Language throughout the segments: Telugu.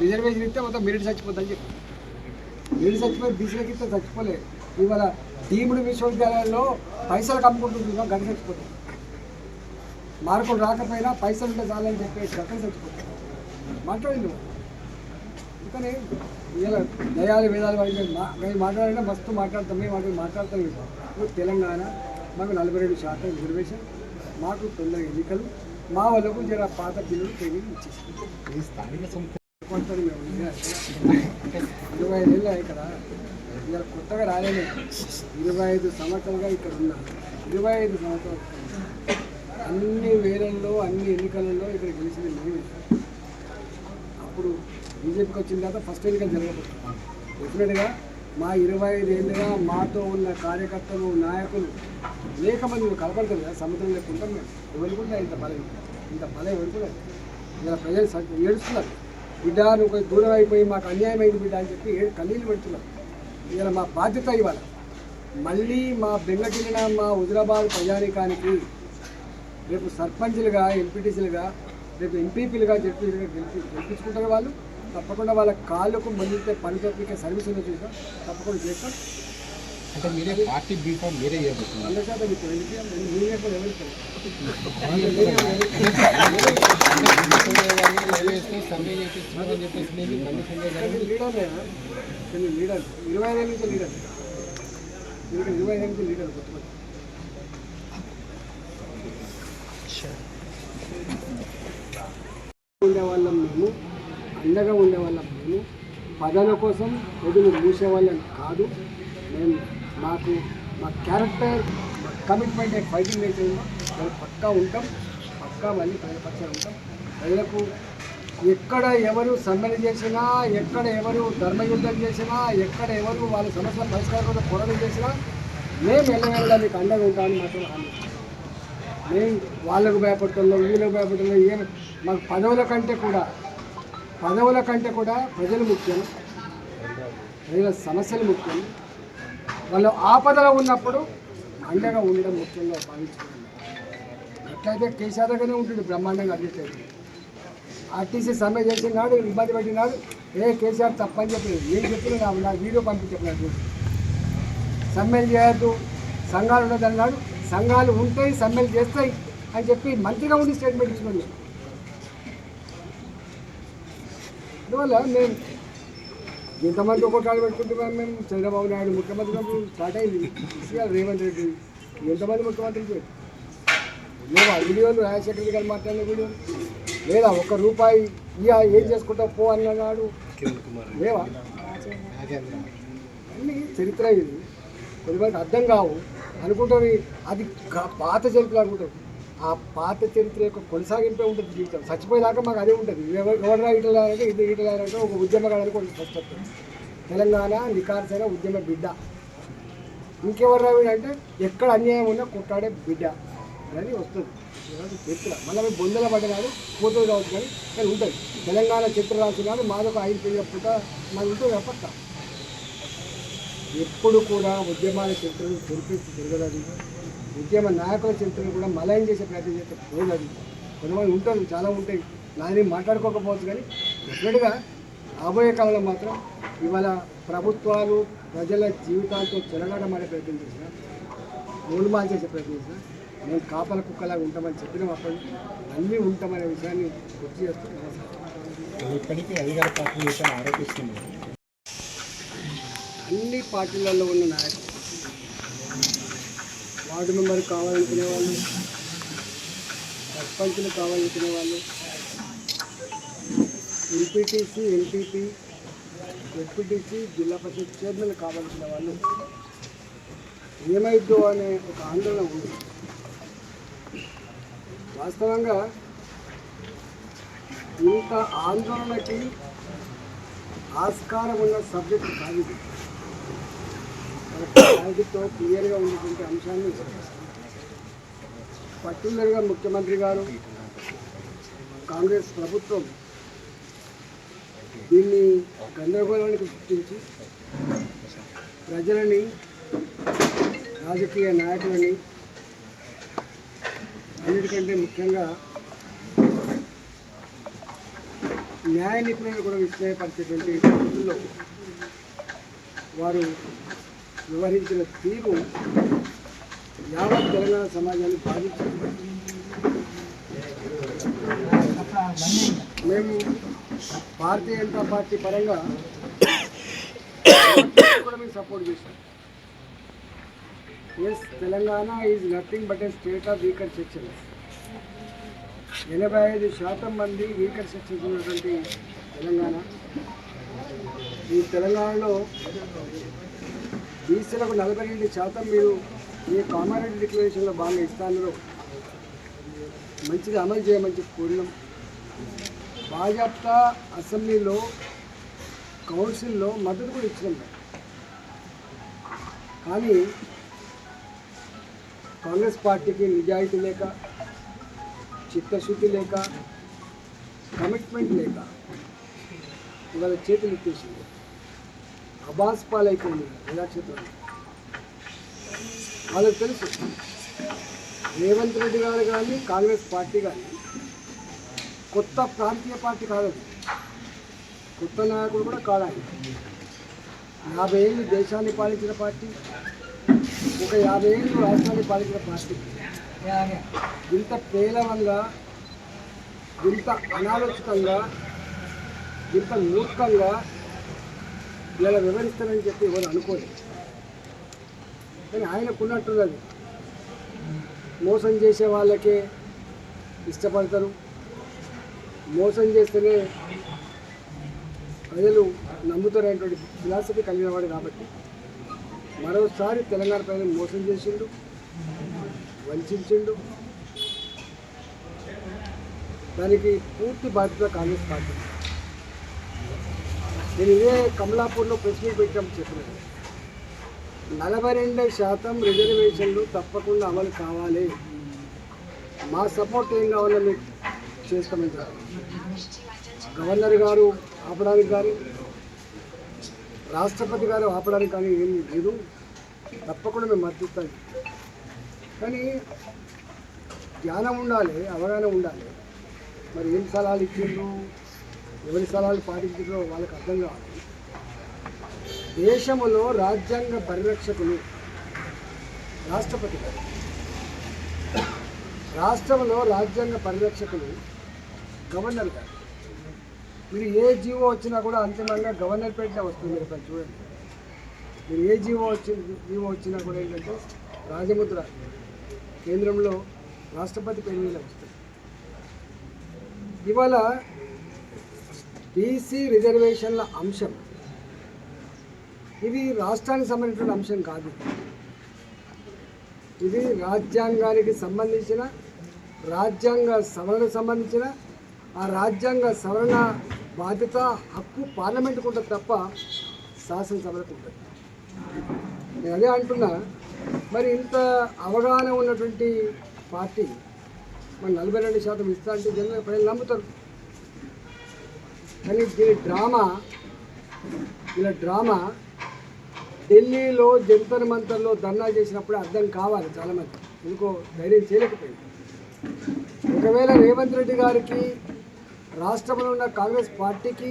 రిజర్వేషన్ ఇస్తే మొత్తం మెరిట్ చచ్చిపోద్దని చెప్పి. మెరిట్ చచ్చిపోయి బీసీలకి ఇస్తే చచ్చిపోలేదు ఇవాళ డీమ్డ్ విశ్వవిద్యాలయాల్లో పైసలు కమ్ముకుంటుంది గంట చచ్చిపోతుంది మార్కులు రాకపోయినా పైసలు ఉంటే చాలని చెప్పేసి గంటలు చచ్చిపోతుంది మాట్లాడింది నువ్వు. ఇలా దయాలు వేదాలు వాడి మేము మాట్లాడినా మస్తు మాట్లాడతాం మేము మాట్లాడి మాట్లాడతాం ఇప్పుడు. ఇప్పుడు తెలంగాణ మాకు నలభై రెండు శాతం రిజర్వేషన్ మాకు తొందర ఎన్నికలు మా వాళ్ళకు జర పాత బిల్లులు ట్రైనింగ్ ఇచ్చేసి. ఈ మేము. ఇరవై ఐదు ఏళ్ళు ఇక్కడ ఇలా కొత్తగా రాలేదు. ఇరవై ఐదు సంవత్సరాలుగా ఇక్కడ ఉన్నాను ఇరవై ఐదు సంవత్సరాలు. అన్ని వేలల్లో అన్ని ఎన్నికలలో ఇక్కడ గెలిచింది మేమే. అప్పుడు బీజేపీకి వచ్చిన తర్వాత ఫస్ట్ ఎన్నికలు జరగబోతుంది డెఫినెట్గా మా ఇరవై ఐదు ఏళ్ళుగా మాతో ఉన్న కార్యకర్తలు నాయకులు అనేక మంది కలపడతారు కదా సముద్రం లేకుండా మేము ఎవరు కూడా ఇంత బలం ఇంత బలం ఎవరు కూడా ఇలా ప్రజలు ఏడుస్తున్నారు. బిడ్డ నువ్వు దూరం అయిపోయి మాకు అన్యాయం అయింది బిడ్డ అని చెప్పి ఏడు కన్నీళ్ళు పెడుతున్నారు ఇలా మా బాధ్యత ఇవాళ. మళ్ళీ మా బెంగటిల్లిన మా హుజరాబాద్ ప్రజానికానికి రేపు సర్పంచ్లుగా ఎంపీటీసీలుగా రేపు ఎంపీపీలుగా జడ్పీలుగా గెలిపి గెలిపించుకుంటారు వాళ్ళు. తప్పకుండా వాళ్ళ కాళ్ళకు మందితే పని తప్పిక సర్వీస్ ఉందో చూసాం తప్పకుండా చేస్తాం. అంటే మీరే పార్టీ బీఫామ్ మీరే వంద శాతం ఎందుకు? మీరే కూడా ఎవరికి సర్వే చేయించుకోమని చెప్పేసి నేను బండి సంజయ్ గారు లీడర్ ఇరవై ఐదు నుంచి లీడర్ ఇరవై ఐదు నుంచి లీడర్ ఉండేవాళ్ళం మేము. అండగా ఉండేవాళ్ళం మేము. పదాల కోసం ఎదురు మూసేవాళ్ళం కాదు. మేము మాకు మా క్యారెక్టర్ మా కమిట్మెంట్ ఫైటింగ్ నేచర్ పక్కా ఉంటాం. పక్కా మళ్ళీ ప్రజల పక్షాన ఉంటాం. ప్రజలకు ఎక్కడ ఎవరు సమ్మెలు చేసినా ఎక్కడ ఎవరు ధర్మయుద్ధం చేసినా ఎక్కడ ఎవరు వాళ్ళ సమస్యల పరిష్కారం కోసం పోరాటం చేసినా మేము ఎల్లవేళ మీకు అండగా ఉంటామని మాత్రం హామీ మేము వాళ్ళకు భయపడుతున్నాం వీళ్ళకు భయపడుతున్నాం ఏం మాకు పదవుల కంటే కూడా పదవుల కంటే కూడా ప్రజలు ముఖ్యం. ప్రజల సమస్యలు ముఖ్యం. వాళ్ళు ఆపదలో ఉన్నప్పుడు అండగా ఉండడం ముఖ్యంగా భావించుకుంటున్నాం ఎట్లయితే కేసీఆర్ దగ్గరనే ఉంటుంది బ్రహ్మాండంగా అడ్మిట్ ఆర్టీసీ సమ్మె చేసినాడు ఇబ్బంది పెట్టినాడు. ఏ కేసీఆర్ తప్పని చెప్పి ఏం చెప్పినా నా వీడియో పంపించలేదు సమ్మెలు చేయొద్దు సంఘాలు ఉండదు అన్నాడు. సంఘాలు ఉంటాయి సమ్మెలు చేస్తాయి అని చెప్పి మంచిగా ఉండి స్టేట్మెంట్ ఇచ్చుకోండి అందువల్ల మేము ఇంతమంది ఒక్కొక్కరు పెట్టుకుంటున్నాం మేము. చంద్రబాబు నాయుడు ముఖ్యమంత్రి స్టార్ట్ అయింది. సీఆర్ రేవంత్ రెడ్డి ఎంతమంది ముఖ్యమంత్రి లేవా వీడియోలు రాజశేఖర రెడ్డి గారు మాట్లాడిన వీడియో. లేదా ఒక రూపాయి ఇయా ఏం చేసుకుంటావు పో అన్నాడు. లేవా? అన్నీ చరిత్ర ఇది. కొద్దిమంది అర్థం కావు. అనుకుంటారు అది పాత చరిత్ర అనుకుంటారు. ఆ పాత చరిత్ర యొక్క కొనసాగింపే ఉంటుంది జీవితం. చచ్చిపోయేదాకా మాకు అదే ఉంటుంది. ఎవరు ఎవరు ఇటలారంటే ఇది ఇటలారంటే ఒక ఉద్యమగాడానికి ఒక ఫస్ట్ తెలంగాణ నికార్సైన ఉద్యమ బిడ్డ. ఇంకెవరు రావిడంటే ఎక్కడ అన్యాయం ఉన్నా కొట్టాడే బిడ్డ. అని వస్తుంది. ఈరోజు చరిత్ర మళ్ళీ బొందల పడ్డనాడు పోతుంది కావచ్చు కానీ కానీ ఉంటుంది తెలంగాణ చరిత్ర రాసినాడు మాదొక ఐదు పేజీల పూట మాది ఉంటుంది పక్క. ఎప్పుడు కూడా ఉద్యమాల చరిత్రను తెరిపించి తిరగలేదు ఉద్యమ నాయకుల చరిత్రను కూడా మలయం చేసే ప్రయత్నం చేస్తే పోలేదు కొంతమంది ఉంటారు చాలా ఉంటాయి. నాది మాట్లాడుకోకపోవచ్చు కానీ డెఫినెట్గా రాబోయే కాలంలో మాత్రం ఇవాళ ప్రభుత్వాలు ప్రజల జీవితాలతో చెలగాటమాడే ప్రయత్నం చేసిన గోల్మాల్ చేసే ప్రయత్నం చేసిన మేము కాపల కుక్కలాగా ఉంటామని చెప్పిన అప్పటి అన్నీ ఉంటామనే విషయాన్ని గుర్తు చేస్తూ నమస్కారం. ఇప్పటికీ అధికార పార్టీ నేతలు ఆరోపిస్తుంది అన్ని పార్టీలలో ఉన్న నాయకులు వార్డు మెంబర్ కావాలనుకునే వాళ్ళు సర్పంచులు కావాలనుకునే వాళ్ళు ఎంపీటీసీ ఎంపీపీ ఎస్పీటీసీ జిల్లా పరిషత్ చైర్మన్ కావాల్సిన వాళ్ళు ఏమైద్దో అనే ఒక ఆందోళన ఉంది. వాస్తవంగా ఇంత ఆందోళనకి ఆస్కారం ఉన్న సబ్జెక్ట్ కాదు ఇది. క్లియర్గా ఉన్నటువంటి అంశాన్ని పర్టికులర్గా ముఖ్యమంత్రి గారు కాంగ్రెస్ ప్రభుత్వం దీన్ని గందరగోళానికి సృష్టించి ప్రజలని రాజకీయ నాయకులని అన్నిటికంటే ముఖ్యంగా న్యాయ నిపుణులు కూడా విస్మయపరిచేటువంటి పరిస్థితుల్లో వారు వివరించిన తీరు యావత్ తెలంగాణ సమాజాన్ని బాధించింది. మేము భారతీయ జనతా పార్టీ పరంగా కూడా మేము సపోర్ట్ చేస్తాం yes Telangana is nothing but a state of weaker sections ఎనభై ఐదు శాతం మంది వీకర్ సెక్షన్స్ ఉన్నటువంటి తెలంగాణ. ఈ తెలంగాణలో బీసీలకు నలభై రెండు శాతం మీరు ఈ కామారెడ్డి డిక్లరేషన్లో బాగా ఇస్తాను మంచిగా అమలు చేయమని చెప్పి కోరినాం. భాజపా అసెంబ్లీలో కౌన్సిల్లో మద్దతు కూడా ఇచ్చినాం. కానీ కాంగ్రెస్ పార్టీకి నిజాయితీ లేక చిత్తశుద్ధి లేక కమిట్మెంట్ లేక ఇవాళ చేతులు ఎత్తేసింది. అబాస్ పాలైపోయింది ప్రజాక్షేత్రంలో వాళ్ళకి తెలుసు రేవంత్ రెడ్డి గారు కానీ కాంగ్రెస్ పార్టీ కానీ కొత్త ప్రాంతీయ పార్టీ కాదు కొత్త నాయకుడు కూడా కాదు యాభై ఏళ్ళు దేశాన్ని పాలించిన పార్టీ ఒక యాభై ఏళ్ళు రాజధాని పాలించిన పార్టీ. ఇంత పేలవంగా ఇంత అనాలోచితంగా ఇంత మూర్ఖంగా ఇలా వివరిస్తానని చెప్పి ఎవరు అనుకోలేదు కానీ ఆయనకున్నట్టున్నది మోసం చేసే వాళ్ళకే ఇష్టపడతారు. మోసం చేస్తేనే ప్రజలు నమ్ముతారనేటువంటి ఫిలాసఫీ కలిగిన వాడు కాబట్టి మరోసారి తెలంగాణ ప్రజలు మోసం చేసిండు వంచిండు దానికి పూర్తి బాధ్యత కాంగ్రెస్ పార్టీ. నేను ఇదే కమలాపూర్లో ప్రెస్ మీట్ పెట్టాము చెప్పినాను నలభై రెండు శాతం రిజర్వేషన్లు తప్పకుండా అమలు కావాలి. మా సపోర్ట్ ఏం కావాలో మీకు చేస్తామని చెప్పారు గవర్నర్ గారు ఆపడానికి కానీ రాష్ట్రపతి గారు ఆపడానికి కానీ ఏం లేదు. తప్పకుండా మేము మద్దతిస్తాం కానీ జ్ఞానం ఉండాలి అవగాహన ఉండాలి. మరి ఏం సలహాలు ఇచ్చిండ్రు? ఎవరి సలహాలు పాటించారో వాళ్ళకి అర్థం కావాలి. దేశంలో రాజ్యాంగ పరిరక్షకులు రాష్ట్రపతి గారు. రాష్ట్రంలో రాజ్యాంగ పరిరక్షకులు గవర్నర్ గారు. మీరు ఏ జీవో వచ్చినా కూడా అంతిమంగా గవర్నర్ పేటనే వస్తుంది మీరు ఇక్కడ చూడండి. మీరు ఏ జీవో వచ్చి జీవో వచ్చినా కూడా ఏంటంటే రాజముద్ర కేంద్రంలో రాష్ట్రపతి పేరు మీద వస్తుంది. ఇవాళ బీసీ రిజర్వేషన్ల అంశం. ఇది రాష్ట్రానికి సంబంధించిన అంశం కాదు. ఇది రాజ్యాంగానికి సంబంధించిన రాజ్యాంగ సవరణకు సంబంధించిన ఆ రాజ్యాంగ సవరణ బాధ్యత హక్కు పార్లమెంట్కు ఉంటుంది తప్ప శాసనసభలకు ఉంటుంది. నేను అదే అంటున్నా మరి ఇంత అవగాహన ఉన్నటువంటి పార్టీ మరి నలభై రెండు శాతం ఇస్తా అంటే జనం ప్రజలు నమ్ముతారు. కానీ దీని డ్రామా ఇలా డ్రామా ఢిల్లీలో జంతర్ మంతర్లో ధర్నా చేసినప్పుడే అర్థం కావాలి చాలామంది. ఎందుకో ధైర్యం చేయలేకపోయింది. ఒకవేళ రేవంత్ రెడ్డి గారికి రాష్ట్రంలో ఉన్న కాంగ్రెస్ పార్టీకి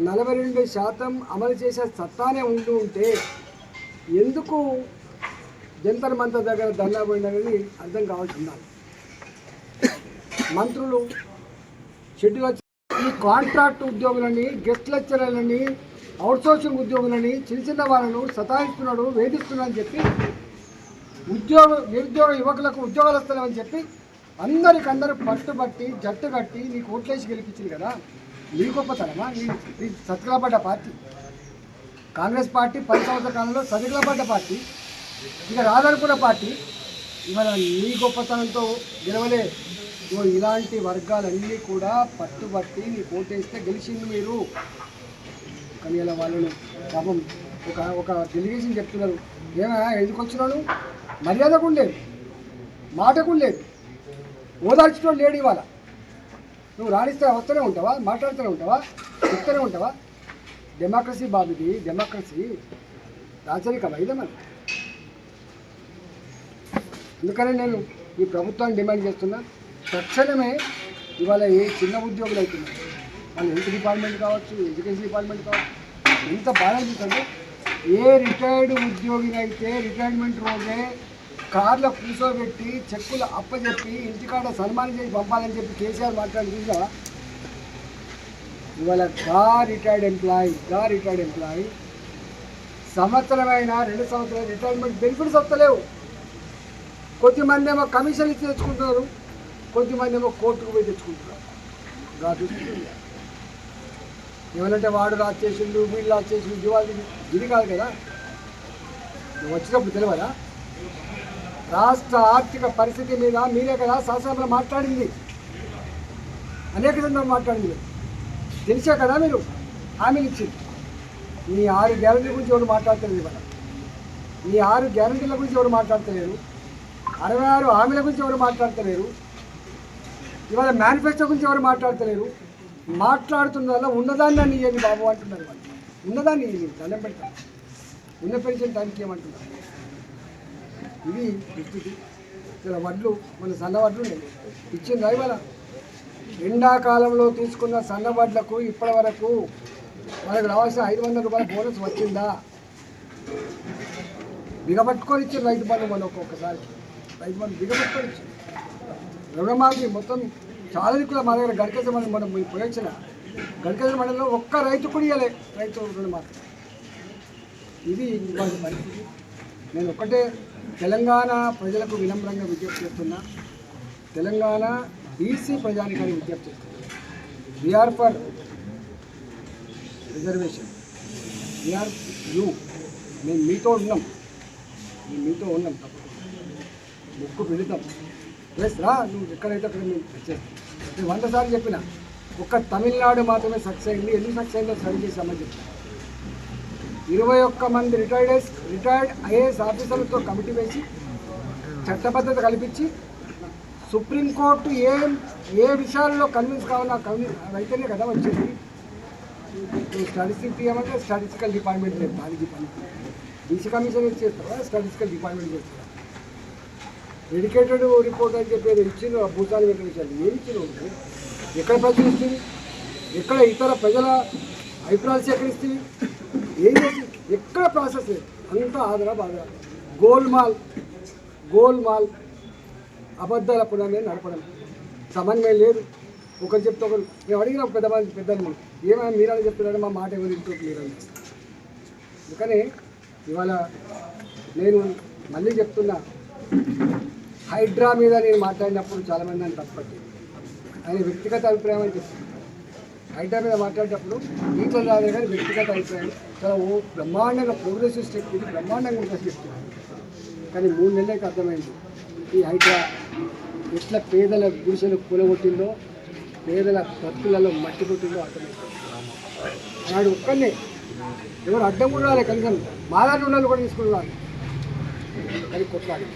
నలభై రెండు శాతం అమలు చేసే సత్తానే ఉంటూ ఉంటే ఎందుకు జంతర్ మంతర్ దగ్గర ధర్నా పోయిందనేది అర్థం కావాల్సి ఉండాలి. మంత్రులు షెడ్యూల్ ఈ కాంట్రాక్ట్ ఉద్యోగులని గెస్ట్ లెక్చరర్లని అవుట్సోర్సింగ్ ఉద్యోగులని చిన్న చిన్న వాళ్ళను సతాయిస్తున్నాడు వేధిస్తున్నాడు అని చెప్పి ఉద్యోగ నిరుద్యోగ యువకులకు ఉద్యోగాలు వస్తున్నామని చెప్పి అందరికి అందరూ పట్టుబట్టి జట్టు కట్టి నీకు ఓట్లేసి గెలిపించింది కదా? నీ గొప్పతనమా? నీ నీ సత్కలపడ్డ పార్టీ? కాంగ్రెస్ పార్టీ పది సంవత్సరాల కాలంలో సతికలపడ్డ పార్టీ ఇక రాదనుకున్న పార్టీ ఇవాళ నీ గొప్పతనంతో గెలవలే. ఇలాంటి వర్గాలన్నీ కూడా పట్టుబట్టి నీ ఓటేస్తే గెలిచింది మీరు. కానీ ఇలా వాళ్ళను పాపం ఒక ఒక డెలిగేషన్ చెప్తున్నారు. ఏమైనా ఎందుకు వచ్చినాను మర్యాదకు ఉండేది. మాటకు లేదు ఓదార్చడం లేడు ఇవాళ. నువ్వు రాణిస్తే వస్తూనే ఉంటావా? మాట్లాడుతూనే ఉంటావా? చెప్తూనే ఉంటావా? డెమోక్రసీ బాబుది డెమోక్రసీ రాచరికం అయితే మరి. అందుకనే నేను ఈ ప్రభుత్వాన్ని డిమాండ్ చేస్తున్నా. తక్షణమే ఇవాళ ఏ చిన్న ఉద్యోగులు అవుతున్నారు వాళ్ళు హెల్త్ డిపార్ట్మెంట్ కావచ్చు ఎడ్యుకేషన్ డిపార్ట్మెంట్ కావచ్చు ఎంత బాధ అనిపిస్తుందంటే ఏ రిటైర్డ్ ఉద్యోగినైతే రిటైర్మెంట్ రోజే కార్లో కూర్చోబెట్టి చెక్కులు అప్పచెప్పి ఇంటికాడ సన్మానం చేసి పంపాలని చెప్పి కేసీఆర్ మాట్లాడి చూసా ఇవాళ గా రిటైర్డ్ ఎంప్లాయీ గా రిటైర్డ్ ఎంప్లాయీ సంవత్సరమైన రెండు సంవత్సరాలు రిటైర్మెంట్ బెనిఫిట్స్ వస్తలేవు. కొద్దిమంది ఏమో కమిషన్ ఇచ్చి తెచ్చుకుంటున్నారు కొద్దిమంది ఏమో కోర్టుకు పోయి తెచ్చుకుంటున్నారు. ఎవరంటే ఏమనంటే వాడు రాజ్ చేసిండు వీళ్ళు రాజ్ చేసిండు వాళ్ళు ఇది కాదు కదా. నువ్వు వచ్చినప్పుడు తెలియదా రాష్ట్ర ఆర్థిక పరిస్థితి మీద మీరే కదా శాసనంలో మాట్లాడింది. అనేక సందర్భం మాట్లాడింది. తెలిసే కదా మీరు? హామీలు ఇచ్చింది. మీ ఆరు గ్యారంటీల గురించి ఎవరు మాట్లాడతలేదు ఇవాళ? మీ ఆరు గ్యారంటీల గురించి ఎవరు మాట్లాడతలేరు? అరవై ఆరు హామీల గురించి ఎవరు మాట్లాడతలేరు? ఇవాళ మేనిఫెస్టో గురించి ఎవరు మాట్లాడతలేరు? మాట్లాడుతున్న వల్ల ఉన్నదాన్ని అని ఇవ్వండి బాబు అంటున్నారు ఉన్నదాన్ని ఇవ్వండి దండం పెడతారు. ఉన్న పెన్షన్ టైంకి ఏమంటున్నారు? ఇది పరిస్థితి ఇలా వడ్లు మన సన్న వడ్లు ఉన్నాయి. ఇచ్చిందా ఇవాళ? ఎండాకాలంలో తీసుకున్న సన్న వడ్లకు ఇప్పటి వరకు మనకు రావాల్సిన ఐదు వందల రూపాయల బోనస్ వచ్చిందా? బిగబట్టుకొని ఇచ్చారు రైతు బంధు మన ఒక్కొక్కసారి రైతు బంధు బిగపట్టుకొని ఇచ్చారు రుణమాఫీ మొత్తం చాలా దిక్కుల మా దగ్గర గడికేసే మనం మనం ప్రయోజన గడికేసే మండలంలో ఒక్క రైతు కూడా ఇవ్వలే రైతు రుణమాఫీ ఇది ఇవాళ పరిస్థితి. నేను ఒక్కటే తెలంగాణ ప్రజలకు వినమ్రంగా విజ్ఞప్తి చేస్తున్నా. తెలంగాణ బీసీ ప్రజానికాన్ని విజ్ఞప్తి చేస్తున్నా. We are for reservation we are you మేము మీతో ఉన్నాం. మేము మీతో ఉన్నాం తప్పకుండా. ముక్కు పెడతాం ప్లస్ రా నువ్వు ఎక్కడైతే అక్కడ మేము చేస్తాం నేను వంద సార్లు చెప్పిన ఒక్క తమిళనాడు మాత్రమే సక్సెస్ అయింది. ఎన్ని సక్సెస్ అయిందో సరి చేసామని చెప్పిన ఇరవై ఒక్క మంది రిటైర్డ్ రిటైర్డ్ ఐఏఎస్ ఆఫీసర్లతో కమిటీ వేసి చట్టబద్ధత కల్పించి సుప్రీంకోర్టు ఏ ఏ విషయాల్లో కన్విన్స్ కావాలో ఆ కన్విన్స్ అయితేనే కదా వచ్చేది. స్టాటిస్టిక్ తీయమంటే స్టాటిస్టికల్ డిపార్ట్మెంట్ లేదు దానికి పని బీసీ కమిషన్ ఏం చేస్తారా స్టాటిస్టికల్ డిపార్ట్మెంట్ చేస్తారా డెడికేటెడ్ రిపోర్ట్ అని చెప్పేది ఇచ్చిన భూతాలు పెట్టిన విషయాలు ఏమి ఇచ్చిండు నువ్వు? ఎక్కడ ప్రచురిస్తుంది? ఎక్కడ ఇతర ప్రజల అభిప్రాయాలు సేకరిస్తుంది? ఏం చేస్తుంది ఎక్కడ ప్రాసెస్ లేదు. అంతా ఆదరా బాధ. గోల్మాల్ గోల్మాల్ అబద్ధాల పునాన్ని నడపడం. సమన్వయం లేదు. ఒకరు చెప్తే ఒకరు మేము అడిగిన పెద్ద మంది పెద్దలు ఏమైనా మీరని చెప్తున్నారో మా మాట ఎవరు ఇంట్లో మీరని అందుకని ఇవాళ నేను మళ్ళీ చెప్తున్నా హైడ్రా మీద నేను మాట్లాడినప్పుడు చాలామంది నన్ను తప్పట్లేదు ఆయన వ్యక్తిగత అభిప్రాయం అని చెప్తున్నాను హైదరాబాద్ మీద మాట్లాడేటప్పుడు ఈటల రాజే గారి వ్యక్తిగత అభిప్రాయం. చాలా ఓ బ్రహ్మాండంగా ప్రోగ్రెసివ్ స్టెప్ ఇది బ్రహ్మాండంగా ఉంటుంది చెప్తున్నాను కానీ మూడు నెలలకు అర్థమైంది. ఈ హైడ్రా ఎట్లా పేదల గుడిసెలు కూలగొట్టిందో పేదల బతుకులలో మట్టి కొట్టిందో అర్థమైంది. నాడు ఒక్కనే ఎవరు అడ్డం కూడా రాలే కనీసం. మాలాంటి ఉన్న వాళ్ళు కూడా తీసుకుని రాలి. కానీ కొట్లాడి.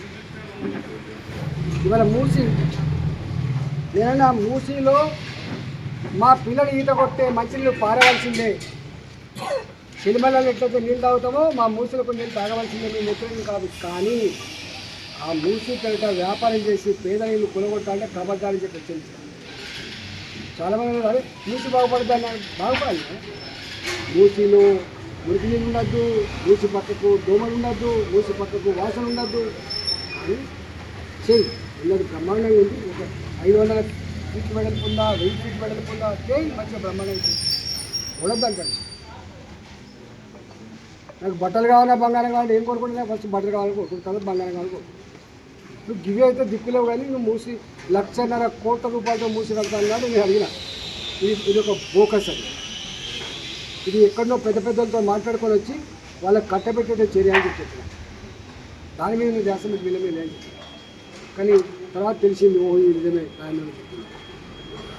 ఇవాళ మూసి. నేనన్నా మూసీలో మా పిల్లలు ఈత కొట్టే మంచినీళ్ళు పారవలసిందే సినిమాలలో ఎట్లయితే నీళ్ళు తాగుతామో మా మూసీలకు నీళ్ళు తాగవలసిందే మేము ఎక్కడేది కాదు. కానీ ఆ మూసి పేరిట వ్యాపారం చేసి పేద నీళ్ళు కొనగొట్టాలంటే కబడ్డాలని చెప్పి తెలుసు చాలామంది అన్నారు, మూసి బాగుపడతాను బాగుపడాలి మూసీలు మురికి నీళ్ళు ఉండద్దు మూసి పక్కకు దోమలు ఉండద్దు మూసి పక్కకు వాసన ఉండద్దు. అని చేయి ఉన్నది బ్రహ్మాండంగా ఉంది. ఒక ఐదు వందల ఫీట్ వెడల్పు ఉందా వెయ్యి ఫీట్ వెడల్పు ఉందా చేయి మంచిగా బ్రహ్మాండంగా ఉండద్దాం ఉండద్దంటాడు నాకు బట్టలు కావాలా బంగారం కావాలి ఏం కొనుక్కుంటున్నా? ఫస్ట్ బట్టలు కావాలి కొనుక్కుంటాను బంగారం కావాలి నువ్వు గివి అయితే దిక్కులేవు కానీ నువ్వు మూసి లక్షన్నర కోట్ల రూపాయలతో మూసి వెళ్తాను కానీ నేను అడిగిన. ఇది ఇది ఒక బోకస్ అది. ఇది ఎక్కడో పెద్ద పెద్దలతో మాట్లాడుకొని వచ్చి వాళ్ళకి కట్టబెట్టే చర్య అని చెప్పి దాని మీద నువ్వు చేస్తాను వీళ్ళ మీద కానీ తర్వాత తెలిసింది ఓ ఈ నిజమే ఆయన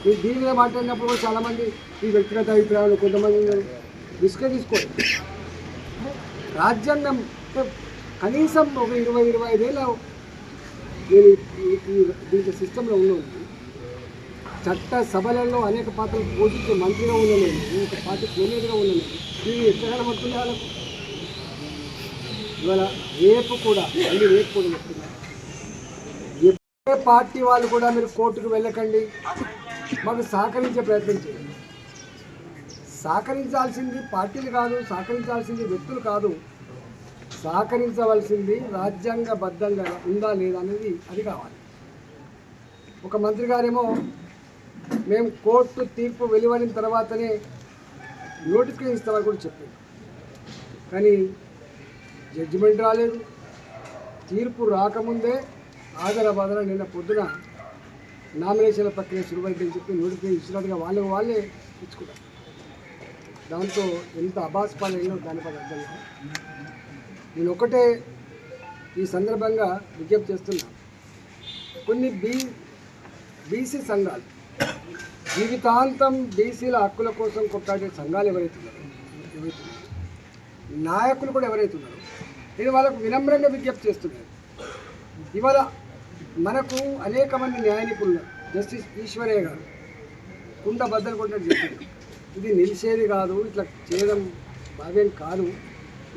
మీరు దీని మీద మాట్లాడినప్పుడు కూడా చాలామంది ఈ వ్యక్తిగత అభిప్రాయాలు కొంతమంది రిస్క్ తీసుకో రాజ్యాంగం కనీసం ఒక ఇరవై ఇరవై ఐదేళ్ళ నేను దీని దీంట్లో సిస్టంలో ఉన్నాను. చట్ట సభలలో అనేక పాత్రలు పోషించే మంత్రిగా ఉన్నాను. ఒక పార్టీ ప్రేమిగా ఉన్నాను. ఇది ఎక్కడ పడుతుంది వాళ్ళకు. ఇవాళ రేపు కూడా మళ్ళీ రేపు కూడా చెప్తున్నా. ఏ పార్టీ వాళ్ళు కూడా మీరు కోర్టుకు వెళ్ళకండి. మాకు సహకరించే ప్రయత్నం చేయండి. సహకరించాల్సింది పార్టీలు కాదు సహకరించాల్సింది వ్యక్తులు కాదు. సహకరించవలసింది రాజ్యాంగబద్ధంగా ఉందా లేదా అనేది అది కావాలి. ఒక మంత్రి గారేమో మేము కోర్టు తీర్పు వెలువడిన తర్వాతనే నోటిఫికేషన్ ఇస్తామని కూడా చెప్పింది కానీ జడ్జిమెంట్ రాలేదు. తీర్పు రాకముందే ఆదరబాదన నిన్న పొద్దున నామినేషన్ల ప్రక్రియ సులువైందని చెప్పి నోటిఫికేషన్ ఇచ్చినట్టుగా వాళ్ళు వాళ్ళే ఇచ్చుకుంటారు. దాంతో ఎంత అభాస్పాలైందో దానిపై అర్థం కాదు. నేను ఒకటే ఈ సందర్భంగా విజ్ఞప్తి చేస్తున్నా. కొన్ని బీ బీసీ సంఘాలు జీవితాంతం బీసీల హక్కుల కోసం కొట్లాడే సంఘాలు ఎవరైతున్నారు ఉన్నారో ఎవరైతే ఉన్నారో, నాయకులు కూడా ఎవరైతే ఉన్నారో నేను వాళ్ళకు వినమ్రంగా విజ్ఞప్తి చేస్తున్నాను. ఇవాళ మనకు అనేక మంది న్యాయ నిపుణులు జస్టిస్ ఈశ్వరే గారు కుండ బద్దలు కొట్టినట్టు చెప్పారు. ఇది నిలిచేది కాదు ఇట్లా చేయడం భావ్యం కాదు.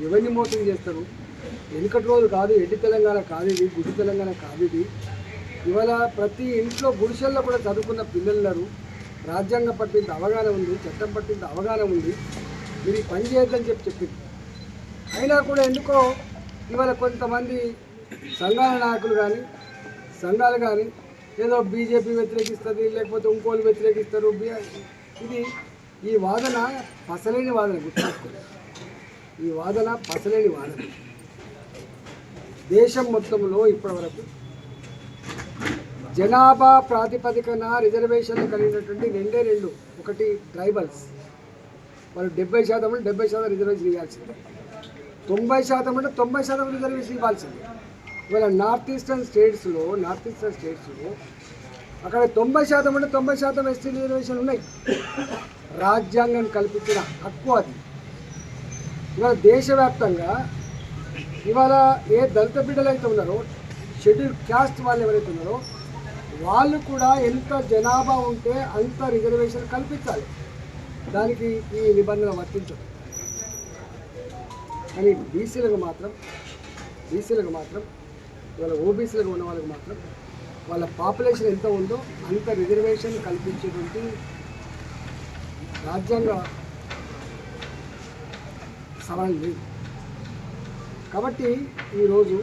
ఎవరిని మోసం చేస్తారు? వెనుకటి రోజు కాదు ఎడ్డి తెలంగాణ కాదు ఇది గుడి తెలంగాణ కాదు ఇది. ఇవాళ ప్రతి ఇంట్లో గుడిసెల్లో కూడా చదువుకున్న పిల్లలున్నారు రాజ్యాంగం పట్టింత అవగాహన ఉంది చట్టం పట్టింత అవగాహన ఉంది. మీరు పనిచేయద్దని పని చేయొద్దని చెప్పి చెప్పింది. అయినా కూడా ఎందుకో ఇవాళ కొంతమంది సంఘాల నాయకులు కానీ సంఘాలు కానీ ఏదో బీజేపీ వ్యతిరేకిస్తుంది లేకపోతే ఇంకోళ్ళు వ్యతిరేకిస్తారు ఇది ఈ వాదన పసలేని వాదన గుర్తుపెట్టుకోండి. ఈ వాదన పసలేని వాదన. దేశం మొత్తంలో ఇప్పటివరకు జనాభా ప్రాతిపదికన రిజర్వేషన్లు కలిగినటువంటి రెండే రెండు. ఒకటి ట్రైబల్స్. వాళ్ళు డెబ్బై శాతం అంటే డెబ్బై శాతం రిజర్వేషన్ ఇవ్వాల్సిందే. తొంభై శాతం అంటే తొంభై శాతం రిజర్వేషన్ ఇవ్వాల్సిందే. ఇవాళ నార్త్ ఈస్టర్న్ స్టేట్స్లో నార్త్ ఈస్టర్న్ స్టేట్స్లో అక్కడ తొంభై శాతం అంటే తొంభై శాతం ఎస్టీ రిజర్వేషన్ ఉన్నాయి. రాజ్యాంగం కల్పించిన హక్కు అది. ఇవాళ దేశవ్యాప్తంగా ఇవాళ ఏ దళిత బిడ్డలు అయితే ఉన్నారో షెడ్యూల్ క్యాస్ట్ వాళ్ళు ఎవరైతే ఉన్నారో వాళ్ళు కూడా ఎంత జనాభా ఉంటే అంత రిజర్వేషన్ కల్పించాలి. దానికి ఈ నిబంధన వర్తించదు. కానీ బీసీలకు మాత్రం బీసీలకు మాత్రం ఇవాళ ఓబీసీలో ఉన్న వాళ్ళకి మాత్రం వాళ్ళ పాపులేషన్ ఎంత ఉందో అంత రిజర్వేషన్ కల్పించేటువంటి రాజ్యాంగ సవరణ లేదు. కాబట్టి ఈరోజు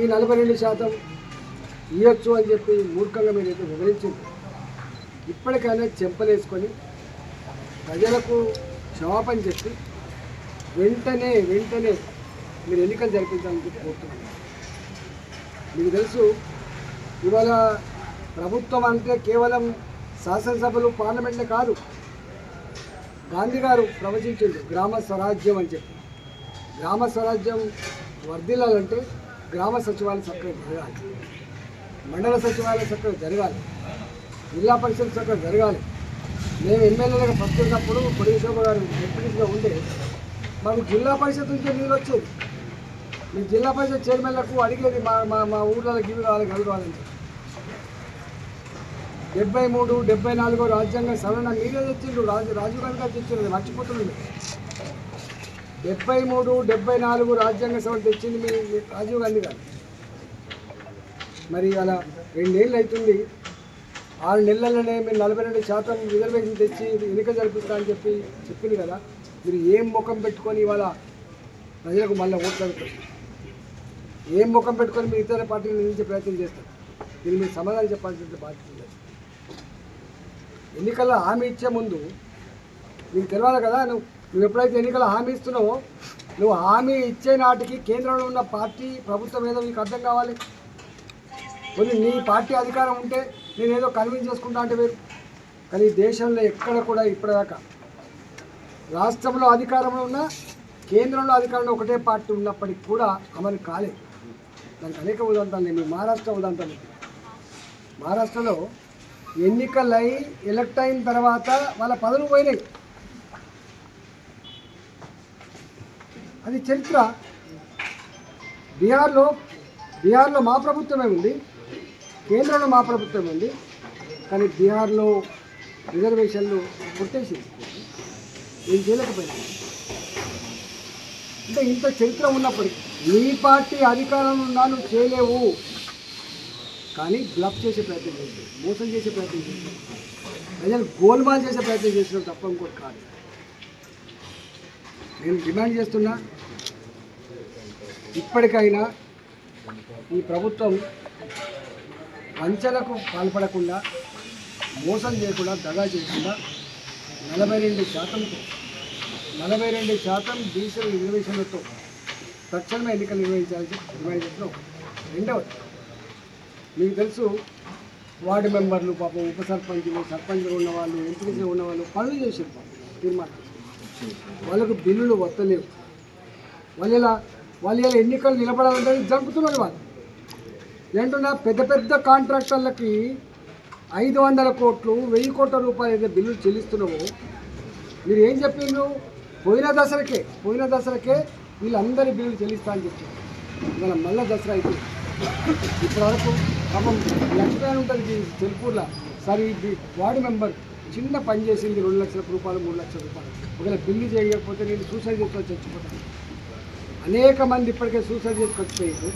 ఈ నలభై రెండు శాతం ఇవ్వచ్చు అని చెప్పి మూర్ఖంగా మీరు అయితే వివరించింది ఇప్పటికైనా చెంపలేసుకొని ప్రజలకు క్షమాపణ చెప్పి వెంటనే వెంటనే మీరు ఎన్నికలు జరిపించాలని చెప్పి కోరుతున్నాను. మీకు తెలుసు ఇవాళ ప్రభుత్వం అంటే కేవలం శాసనసభలు పార్లమెంట్లే కాదు. గాంధీ గారు ప్రవచించిండు గ్రామ స్వరాజ్యం అని చెప్పి. గ్రామ స్వరాజ్యం వర్ధిల్లాలంటే గ్రామ సచివాలయం చక్కగా జరగాలి. మండల సచివాలయం చక్కగా జరగాలి. జిల్లా పరిషత్ చక్కగా జరగాలి. మేము ఎమ్మెల్యేలుగా ఫస్ట్ ఉన్నప్పుడు పొడిగి గారు డిప్యూటీగా ఉండే మాకు జిల్లా పరిషత్ నుంచే నీళ్ళు వచ్చేది. మీ జిల్లా పరిషత్ చైర్మన్లకు అడిగేది మా మా మా ఊళ్ళకి గివి కావాలి గవి కావాలని డెబ్బై మూడు డెబ్బై నాలుగో రాజ్యాంగ సవరణ మీరే తెచ్చిండ్రు. రాజు రాజీవ్ గాంధీ గారు తెచ్చిండ్రు మర్చిపోతుంది డెబ్బై మూడు డెబ్బై నాలుగు రాజ్యాంగ సవరణ తెచ్చింది మీ రాజీవ్ గాంధీ గారు. మరి అలా రెండేళ్ళు అవుతుంది ఆరు నెలలనే మీరు నలభై రెండు శాతం రిజర్వేషన్ తెచ్చి ఎన్నిక జరిపిస్తా అని చెప్పి చెప్పింది కదా. మీరు ఏం ముఖం పెట్టుకొని ఇవాళ ప్రజలకు మళ్ళీ ఓట్లు ఏం ముఖం పెట్టుకొని మీరు ఇతర పార్టీలు నిలిచే ప్రయత్నం చేస్తారు? దీన్ని మీరు సమాధానం చెప్పాల్సిన బాధ్యత ఎన్నికల ఎన్నికల్లో హామీ ఇచ్చే ముందు నీకు తెలియాలి కదా? నువ్వు నువ్వు ఎప్పుడైతే ఎన్నికల్లో హామీ ఇస్తున్నావో నువ్వు హామీ ఇచ్చే నాటికి కేంద్రంలో ఉన్న పార్టీ ప్రభుత్వం ఏదో నీకు అర్థం కావాలి. కొన్ని నీ పార్టీ అధికారం ఉంటే నేను ఏదో కన్విన్స్ చేసుకుంటా అంటే వేరు. కానీ దేశంలో ఎక్కడ కూడా ఇప్పటిదాకా రాష్ట్రంలో అధికారంలో ఉన్న కేంద్రంలో అధికారంలో ఒకటే పార్టీ ఉన్నప్పటికీ కూడా అమలు కాలేదు. దానికి అనేక ఉదాహరణలు మీ మహారాష్ట్ర ఉదాహరణలు మహారాష్ట్రలో ఎన్నికలై ఎలక్ట్ అయిన తర్వాత వాళ్ళ పదవులు పోయినాయి. అది చరిత్ర. బీహార్లో బీహార్లో మా ప్రభుత్వమే ఉంది. కేంద్రంలో మా ప్రభుత్వం ఉంది. కానీ బీహార్లో రిజర్వేషన్లు కొట్టేసింది. ఏం చేయలేకపోయింది అంటే ఇంత చరిత్ర ఉన్నప్పటికీ నీ పార్టీ అధికారంలో ఉన్నా నువ్వు చేయలేవు. కానీ బ్లఫ్ చేసే ప్రయత్నం చేస్తుంది మోసం చేసే ప్రయత్నం చేస్తుంది ప్రజలు గోల్మాల్ చేసే ప్రయత్నం చేసిన తప్ప ఇంకోటి కాదు. నేను డిమాండ్ చేస్తున్నా ఇప్పటికైనా ఈ ప్రభుత్వం వంచలకు పాల్పడకుండా మోసం చేయకుండా దగా చేయకుండా నలభై రెండు శాతంతో నలభై రెండు శాతం డీజిల్ రిజర్వేషన్లతో తక్షణమే ఎన్నికలు నిర్వహించాల్సి డిమాండ్ చేస్తున్నాం రెండవది మీకు తెలుసు వార్డు మెంబర్లు పాపం ఉప సర్పంచులు సర్పంచులు ఉన్నవాళ్ళు ఎంపీసీలు ఉన్నవాళ్ళు పనులు చేశారు పాపం తీర్మానం వాళ్ళకు బిల్లులు వస్తలేవు. వాళ్ళు ఇలా వాళ్ళు ఇలా ఎన్నికలు నిలబడాలంటే జరుపుతున్నారు వాళ్ళు. ఏంటన్నా పెద్ద పెద్ద కాంట్రాక్టర్లకి ఐదు వందల కోట్లు వెయ్యి కోట్ల రూపాయలు అయితే బిల్లులు చెల్లిస్తున్నావు మీరు ఏం చెప్పిండ్రు? పోయిన దసరకే పోయిన దసరకే వీళ్ళందరి బిల్లులు చెల్లిస్తా అని చెప్పారు ఇవాళ మళ్ళా దసరా అయితే ఇప్పటివరకు పాపం లక్ష్మీ ఉంటుంది తెలుపూర్లో సరే వార్డు మెంబర్ చిన్న పని చేసింది రెండు లక్షల రూపాయలు మూడు లక్షల రూపాయలు. ఒకవేళ బిల్లు చేయకపోతే నేను సూసైడ్ చేసుకొని చచ్చిపోతాను. అనేక మంది ఇప్పటికే సూసైడ్ చేసుకొచ్చిపోయారు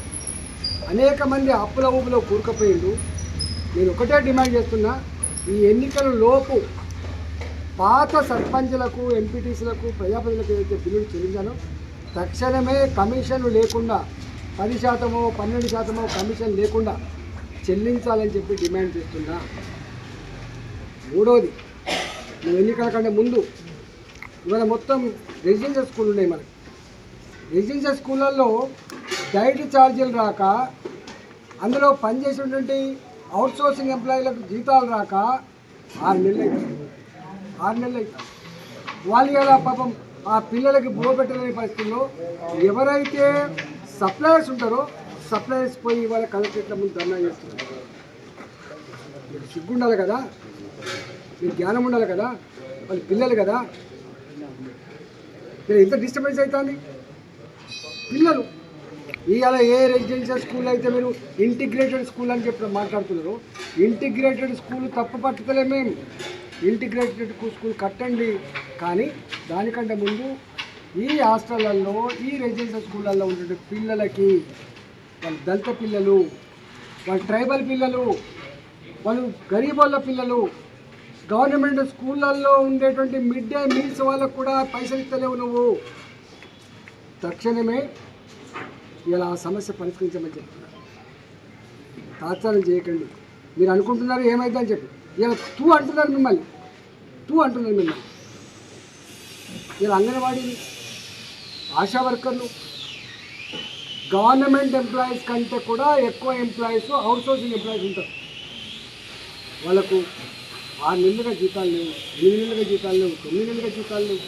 అనేక మంది అప్పుల ఊపులో కూరుకుపోయిండు నేను ఒకటే డిమాండ్ చేస్తున్నా ఈ ఎన్నికల లోపు పాత సర్పంచ్లకు ఎంపీటీసీలకు ప్రజాప్రతినిధులకు ఏదైతే బిల్లులు చెల్లించానో తక్షణమే కమిషన్ లేకుండా పది శాతమో పన్నెండు శాతమో కమిషన్ లేకుండా చెల్లించాలని చెప్పి డిమాండ్ చేస్తున్నా. మూడోది నువ్వు ఎన్నికల కంటే ముందు ఇవాళ మొత్తం రెసిడెన్షియల్ స్కూల్ ఉన్నాయి మనకి. రెసిడెన్షియల్ స్కూళ్ళల్లో డైట్ ఛార్జీలు రాక అందులో పనిచేసినటువంటి అవుట్ సోర్సింగ్ ఎంప్లాయీలకు జీతాలు రాక ఆరు నెలలు అవుతుంది ఆరు నెలలు అవుతుంది వాళ్ళు ఇలా పాపం ఆ పిల్లలకి బోపెట్టలేని పరిస్థితుల్లో ఎవరైతే సప్లయర్స్ ఉంటారో సప్లయర్స్ పోయి ఇవాళ కలెక్టరేట్ల ముందు ధర్నా చేస్తున్నారు. మీకు సిగ్గుండాలి కదా? మీకు జ్ఞానం ఉండాలి కదా? వాళ్ళు పిల్లలు కదా? మీరు ఎంత డిస్టర్బెన్స్ అవుతుంది? పిల్లలు. ఇవాళ ఏ రెసిడెన్షియల్ స్కూల్ అయితే మీరు ఇంటిగ్రేటెడ్ స్కూల్ అని చెప్పి మాట్లాడుతున్నారు ఇంటిగ్రేటెడ్ స్కూల్ తప్పు పట్టుతలే మేము. ఇంటిగ్రేటెడ్ స్కూల్ కట్టండి. కానీ దానికంటే ముందు ఈ హాస్టళ్ళలో ఈ రెసిడెన్షియల్ స్కూళ్ళల్లో ఉండే పిల్లలకి వాళ్ళ దళిత పిల్లలు వాళ్ళ ట్రైబల్ పిల్లలు వాళ్ళు గరీబ్ వాళ్ళ పిల్లలు గవర్నమెంట్ స్కూళ్ళల్లో ఉండేటువంటి మిడ్ డే మీల్స్ వాళ్ళకు కూడా పైసలు ఇస్తలేవు నువ్వు. తక్షణమే ఇలా ఆ సమస్య పరిష్కరించమని చెప్తున్నారు తాత్సారం చేయకండి. మీరు అనుకుంటున్నారు ఏమైందని చెప్పి. ఇలా తూ అంటున్నారు మిమ్మల్ని. తూ అంటున్నారు మిమ్మల్ని. ఇలా అంగన్వాడీలు ఆశా వర్కర్లు. గవర్నమెంట్ ఎంప్లాయీస్ కంటే కూడా ఎక్కువ ఎంప్లాయీస్ అవుట్ సోర్సింగ్ ఎంప్లాయీస్ ఉంటారు. వాళ్ళకు ఆరు నెలలుగా జీతాలు లేవు ఎనిమిది నెలలుగా జీతాలు లేవు తొమ్మిది నెలలుగా జీతాలు లేవు.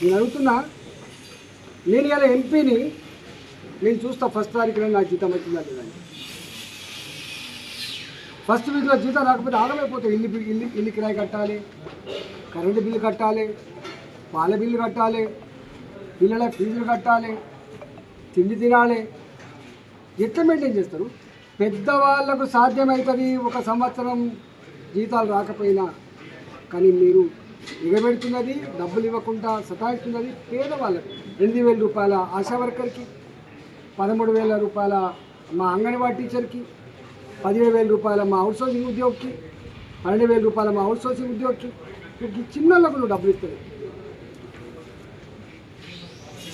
నేను అడుగుతున్నా నేను ఇలా ఎంపీని నేను చూస్తా ఫస్ట్ తారీఖున నా జీతం వచ్చిందా లేదండి ఫస్ట్ వీక్లో జీతం రాకపోతే ఆగమైపోతాయి. ఇల్లు ఇల్లు ఇల్లు కిరాయి కట్టాలి కరెంటు బిల్లు కట్టాలి పాల బిల్లు కట్టాలి పిల్లల ఫీజులు కట్టాలి తిండి తినాలి. ఎట్లా మెయింటైన్ చేస్తారు? పెద్దవాళ్ళకు సాధ్యమవుతుంది ఒక సంవత్సరం జీతాలు రాకపోయినా కానీ మీరు ఎగబెడుతున్నది డబ్బులు ఇవ్వకుండా సతాయిస్తున్నది పేదవాళ్ళకి. ఎనిమిది వేల రూపాయల ఆశా వర్కర్కి పదమూడు వేల రూపాయల మా అంగన్వాడీ టీచర్కి పదిహేను వేల రూపాయల మా అవుట్ సోర్సింగ్ ఉద్యోగికి పన్నెండు వేల రూపాయల మా అవుట్ సోర్సింగ్ ఉద్యోగికి వీటికి చిన్నలకు నువ్వు డబ్బులు ఇస్తుంది.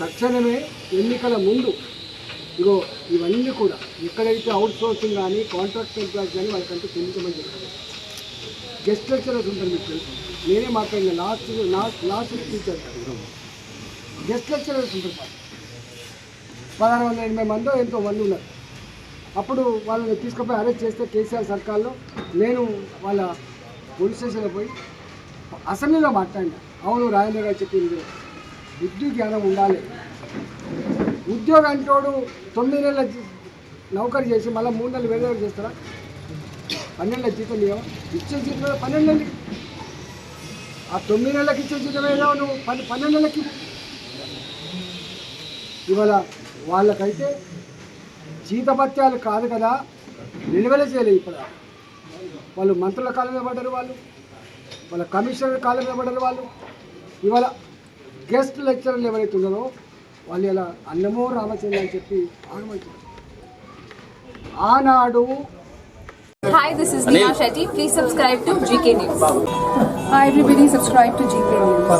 తక్షణమే ఎన్నికల ముందు ఇగో ఇవన్నీ కూడా ఎక్కడైతే అవుట్ సోర్సింగ్ కానీ కాంట్రాక్ట్ ఎంప్లాయీస్ కానీ వాళ్ళకంటే చెల్లించమని చెప్తారు గెస్ట్ లెక్చరర్స్ ఉంటారు మీకు తెలుసు. నేనే మాట్లాడిన last last last teacher guest lecturers ఉంటారు పదహారు వందల ఎనభై మందో ఎంతో మంది ఉన్నారు. అప్పుడు వాళ్ళని తీసుకుపోయి అరెస్ట్ చేస్తే కేసీఆర్ సర్కార్లో నేను వాళ్ళ పోలీస్ స్టేషన్లో పోయి అసెంబ్లీలో మాట్లాడినా. అవును రాజేంద్ర గారు చెప్పింది బుద్ధి జ్ఞానం ఉండాలి. ఉద్యోగంటోడు తొమ్మిది నెలల నౌకరు నౌకరీ చేసి మళ్ళీ మూడు నెలలు వేరే వేరు చేస్తారా? పన్నెండు నెలల జీతం లేవా ఇచ్చే జీతం పన్నెండు నెలలకి? ఆ తొమ్మిది నెలలకి ఇచ్చే జీతం ఏదో నువ్వు పన్నెండు నెలలకి ఇవాళ వాళ్ళకైతే జీతభత్యాలు కాదు కదా నిలువలే చేయలేదు ఇప్పుడు వాళ్ళు మంత్రుల కాలం పడ్డారు వాళ్ళు వాళ్ళ కమిషనర్ కాలం పడ్డారు వాళ్ళు ఇవాళ గెస్ట్ లెక్చరర్లు ఎవరైతే ఉన్నారో వాళ్ళు ఇలా అన్నమో రామచంద్ర అని చెప్పి ఆగమంటున్నారు ఆనాడు Hi, this is Neha Shetty. Please subscribe to GK News. Hi everybody, subscribe to GK News.